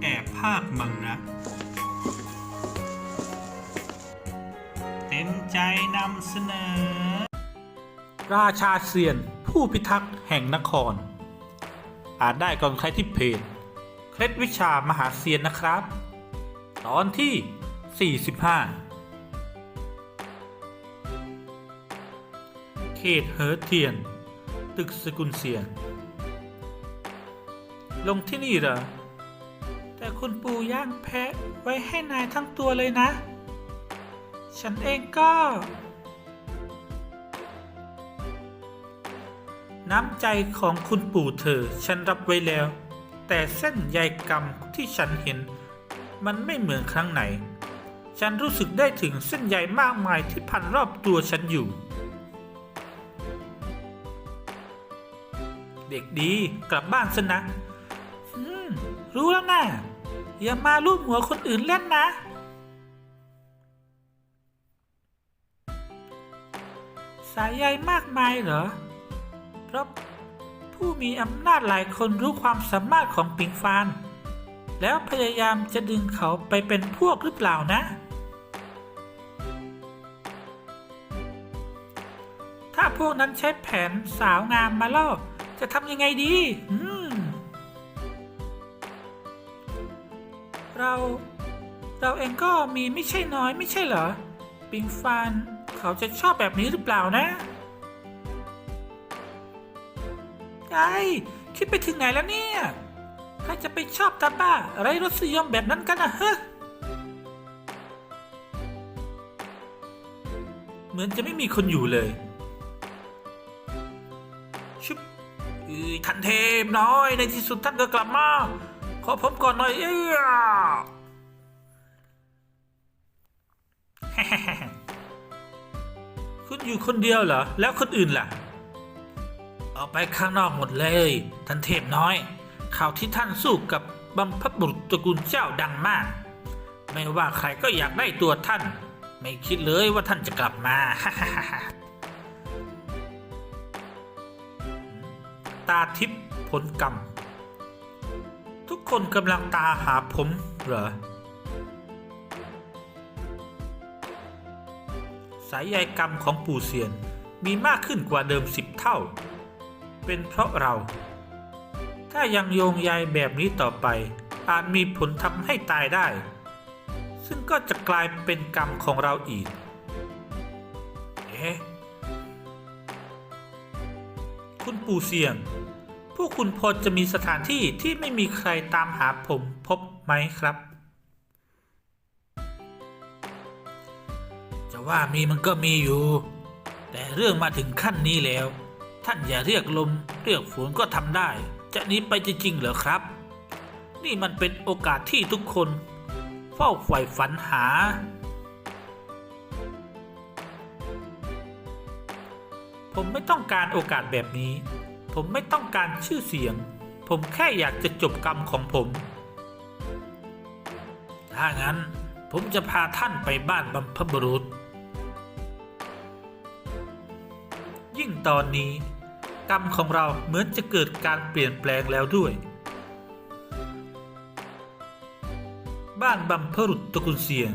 แอบภาคมังนะเต็มใจนำเสนอ ราชาเซียนผู้พิทักษ์แห่งนคร อ่านได้ก่อนใครที่เพจเคล็ดวิชามหาเซียนนะครับ ตอนที่ 45 เขตเหอเทียน ตึกสกุลเซียน ลงที่นี่เหรอ แต่คุณปู่ย่างแพะไว้ให้นายทั้งตัวเลยนะ ฉันเองก็ น้ำใจของคุณปู่เธอฉันรับไว้แล้ว แต่เส้นใยกรรมที่ฉันเห็น มันไม่เหมือนครั้งไหน ฉันรู้สึกได้ถึงเส้นใยมากมายที่พันรอบตัวฉันอยู่เด็กดีกลับบ้านซะนะ รู้แล้วนะอย่ามาลูบหัวคนอื่นเล่นนะ สายใยมากมายเหรอ เพราะผู้มีอำนาจหลายคนรู้ความสามารถของปิงฟาน แล้วพยายามจะดึงเขาไปเป็นพวกหรือเปล่านะ ถ้าพวกนั้นใช้แผนสาวงามมาล่อจะทำยังไงดีอืม เราเองก็มีไม่ใช่น้อยไม่ใช่เหรอ ปิงฟานเขาจะชอบแบบนี้หรือเปล่านะไอ้คิดไปถึงไหนแล้วเนี่ย ใครจะไปชอบตาบ้าไรรสนิยมแบบนั้นกันนะเฮ้เหมือนจะไม่มีคนอยู่เลยชุบท่านเทพน้อยในที่สุดท่านก็กลับมา ขอผมก่อนหน่อยเอ้อ คุณอยู่คนเดียวเหรอ แล้วคนอื่นล่ะ ออกไปข้างนอกหมดเลย ท่านเทพน้อย ข่าวที่ท่านสู้กับบัมพบุรุษตระกูลเจ้าดังมาก ไม่ว่าใครก็อยากได้ตัวท่าน ไม่คิดเลยว่าท่านจะกลับมาตาทิพย์ผลกรรม ทุกคนกำลังตาหาผมเหรอายใยกรรมของปู่เซียนมีมากขึ้นกว่าเดิมสิบเท่า เป็นเพราะเรา ถ้ายังโยงใยแบบนี้ต่อไป อาจมีผลทำให้ตายได้ ซึ่งก็จะกลายเป็นกรรมของเราอีก เอ๊ะ คุณปู่เสียง พวกคุณพอจะมีสถานที่ที่ไม่มีใครตามหาผมพบไหมครับ จะว่ามีมันก็มีอยู่ แต่เรื่องมาถึงขั้นนี้แล้ว ท่านอย่าเรียกลมเรียกฝนก็ทำได้ จะหนี้ไปจริงๆเหรอครับ นี่มันเป็นโอกาสที่ทุกคน เฝ้าใฝ่ฝันหาผมไม่ต้องการโอกาสแบบนี้ ผมไม่ต้องการชื่อเสียง ผมแค่อยากจะจบกรรมของผม ถ้างั้นผมจะพาท่านไปบ้านบัมพบุรุษ ตอนนี้ กรรมของเราเหมือนจะเกิดการเปลี่ยนแปลงแล้วด้วย บ้านบัมพรุษตระกุลเสียง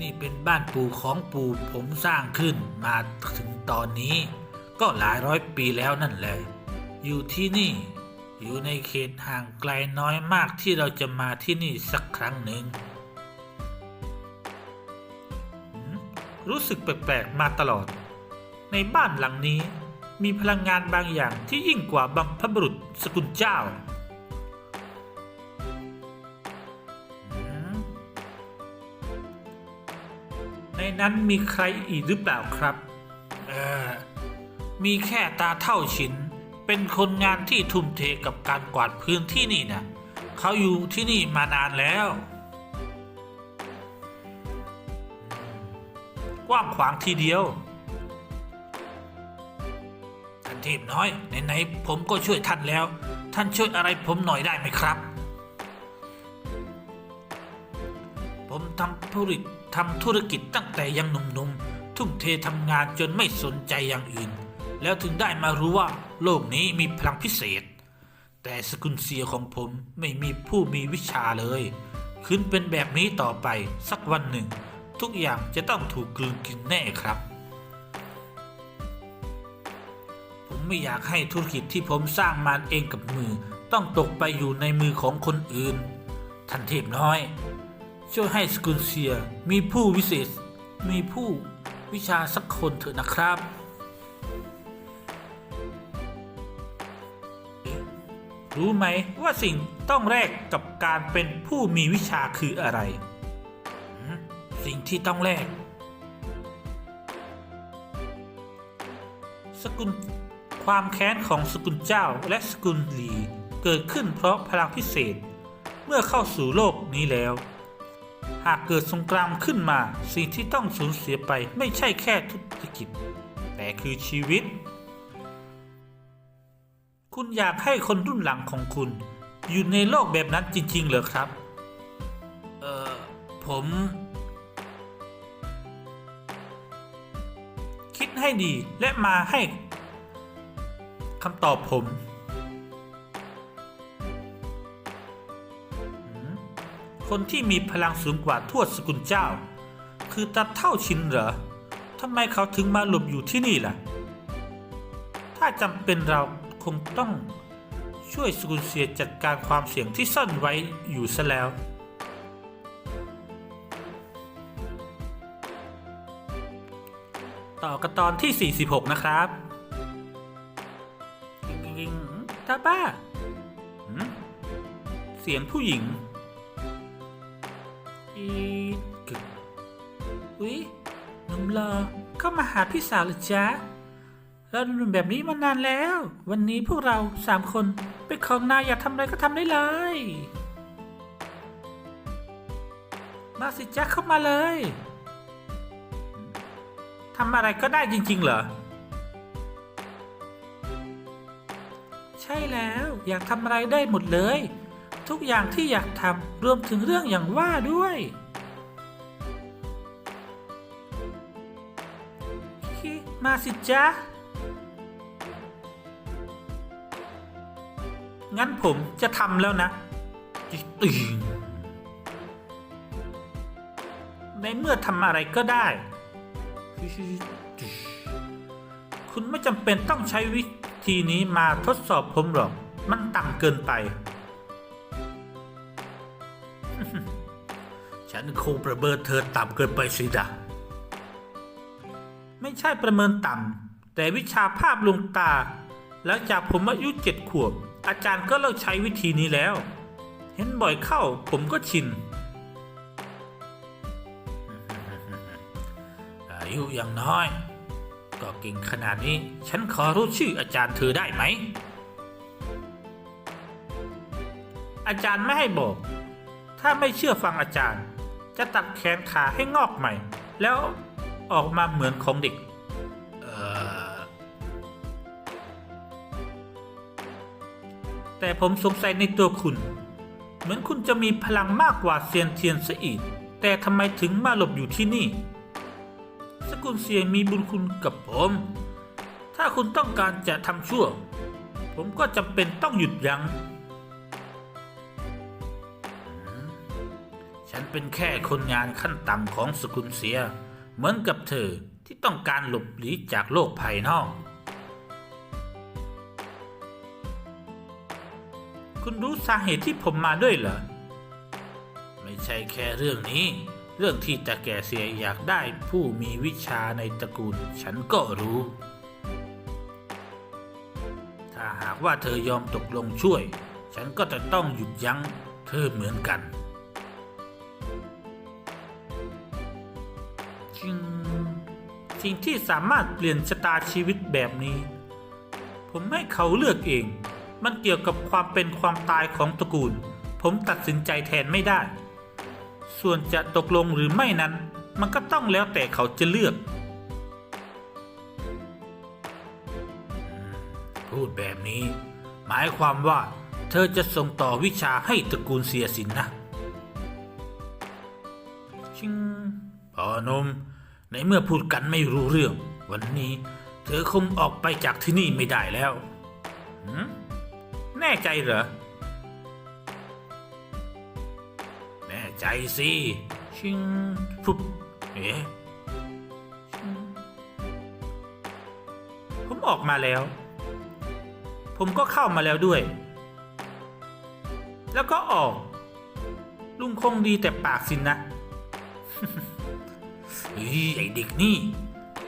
นี่เป็นบ้านปู่ของปู่ผมสร้างขึ้นมาถึงตอนนี้ ก็หลายร้อยปีแล้วนั่นแหละ อยู่ที่นี่ อยู่ในเขตห่างไกลน้อยมากที่เราจะมาที่นี่สักครั้งหนึ่ง รู้สึกแปลกๆมาตลอด ในบ้านหลังนี้ มีพลังงานบางอย่างที่ยิ่งกว่าบัมพบุรุษสกุลเจ้า ในนั้นมีใครอีกหรือเปล่าครับ เออ มีแค่ตาเท่าชินเป็นคนงานที่ทุ่มเทกับการกวาดพื้นที่นี่นะเขาอยู่ที่นี่มานานแล้ว กว้างขวางทีเดียว พน้อยไหนๆผมก็ช่วยท่านแล้ว ท่านช่วยอะไรผมหน่อยได้ไหมครับ ผมทำธุรกิจทำธุรกิจตั้งแต่ยังหนุ่มๆ ทุ่มเททำงานจนไม่สนใจอย่างอื่น แล้วถึงได้มารู้ว่าโลกนี้มีพลังพิเศษ แต่สกุลเสียของผมไม่มีผู้มีวิชาเลยคืนเป็นแบบนี้ต่อไปสักวันหนึ่ง ทุกอย่างจะต้องถูกกลืนกินแน่ครับ ไม่อยากให้ธุรกิจที่ผมสร้างมาเองกับมือ ต้องตกไปอยู่ในมือของคนอื่น ท่านเทพน้อย ช่วยให้สกุลเซียมีผู้วิเศษ มีผู้วิชาสักคนเถอะนะครับ รู้ไหมว่าสิ่งต้องแลกกับการเป็นผู้มีวิชาคืออะไร สิ่งที่ต้องแลกสกุล ความแค้นของสกุลเจ้าและสกุลหลีเกิดขึ้นเพราะพลังพิเศษ เมื่อเข้าสู่โลกนี้แล้ว หากเกิดสงครามขึ้นมาสิ่งที่ต้องสูญเสียไปไม่ใช่แค่ธุรกิจ แต่คือชีวิต คุณอยากให้คนรุ่นหลังของคุณ อยู่ในโลกแบบนั้นจริง ๆ เหรอครับ เอ่อผม คิดให้ดีและมาให้ คำตอบผม คนที่มีพลังสูงกว่าทวดสกุลเจ้า คือตาเท่าชินเหรอทำไมเขาถึงมาหลบอยู่ที่นี่ล่ะ ถ้าจำเป็นเราคงต้องช่วยสกุลเสียจัดการความเสี่ยงที่ซ่อนไว้อยู่ซะแล้วต่อกันตอนที่ 46 นะครับ ตาบ้าเสียงผู้หญิง อีกึกอุ๊ยหนุ่มรอเข้ามาหาพี่สาวหรือจ๊ะเราหนุ่มแบบนี้มานานแล้ว วันนี้พวกเราสามคนไปของนายอยากทำอะไรก็ทำได้เลย มาสิจ๊ะเข้ามาเลยทำอะไรก็ได้จริง ๆ เหรอ ช่แล้ว อยากทำอะไรได้หมดเลย ทุกอย่างที่อยากทำรวมถึงเรื่องอย่างว่าด้วย มาสิจ๊ะ งั้นผมจะทำแล้วนะในเมื่อทำอะไรก็ได้ คุณไม่จำเป็นต้องใช้วิ ธีนี้มาทดสอบผมหรอก มันต่ำเกินไป ฉันคงประเมินเธอต่ำเกินไปสิดะไม่ใช่ประเมินต่ำแต่วิชาภาพลวงตาแล้วจากผมอายุเจ็ดขวบ อาจารย์ก็เลิกใช้วิธีนี้แล้ว เห็นบ่อยเข้าผมก็ชิน อายุยังน้อย ก็เก่งขนาดนี้ ฉันขอรู้ชื่ออาจารย์เธอได้ไหม อาจารย์ไม่ให้บอก ถ้าไม่เชื่อฟังอาจารย์ จะตัดแขนขาให้งอกใหม่ แล้วออกมาเหมือนของเด็ก เออแต่ผมสงสัยในตัวคุณ เหมือนคุณจะมีพลังมากกว่าเซียนเทียนซะอีก แต่ทำไมถึงมาหลบอยู่ที่นี่ สกุลเสียงมีบุญคุณกับผม ถ้าคุณต้องการจะทำชั่ว ผมก็จำเป็นต้องหยุดยัง้ง ฉันเป็นแค่คนงานขั้นต่ำของสกุลเสีย เหมือนกับเธอที่ต้องการหลบหลีจากโลกภายนอก คุณรู้สาเหตุที่ผมมาด้วยเหรอ ไม่ใช่แค่เรื่องนี้ เรื่องที่ตาแก่เสียอยากได้ผู้มีวิชาในตระกูลฉันก็รู้ ถ้าหากว่าเธอยอมตกลงช่วย ฉันก็จะต้องหยุดยั้งเธอเหมือนกันจริงสิ่งที่สามารถเปลี่ยนชะตาชีวิตแบบนี้ ผมให้เขาเลือกเอง มันเกี่ยวกับความเป็นความตายของตระกูล ผมตัดสินใจแทนไม่ได้ ส่วนจะตกลงหรือไม่นั้น มันก็ต้องแล้วแต่เขาจะเลือก พูดแบบนี้ หมายความว่า เธอจะส่งต่อวิชาให้ตระกูลเสียสินนะ ชิงพอนม ในเมื่อพูดกันไม่รู้เรื่อง วันนี้ เธอคงออกไปจากที่นี่ไม่ได้แล้วหืมแน่ใจเหรอ ใจสิชิงฟุบเอ๊ะผมออกมาแล้ว ผมก็เข้ามาแล้วด้วย แล้วก็ออก ลุงคงดีแต่ปากสินนะเฮ้ยไอเด็กนี่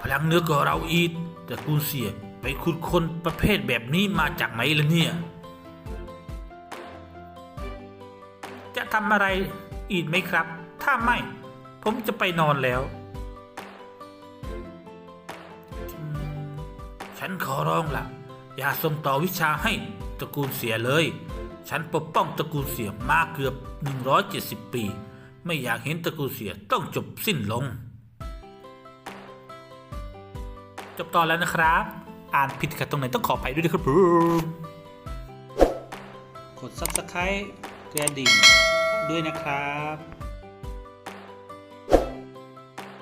พลังเนื้อกว่าเราอีกแต่กูเสียไปขุดคนประเภทแบบนี้มาจากไหนล่ะเนี่ย จะทำอะไร อีกไหมครับ ถ้าไม่ ผมจะไปนอนแล้ว ฉันขอร้องละอย่าส่งต่อวิชาให้ตระกูลเสียเลย ฉันปกป้องตระกูลเสียมาเกือบ 170 ปี ไม่อยากเห็นตระกูลเสียต้องจบสิ้นลง จบตอนแล้วนะครับ อ่านผิดกันตรงไหนต้องขอไปด้วยนะครับผมกด subscribe กระดิ่ง ด้วยนะครับ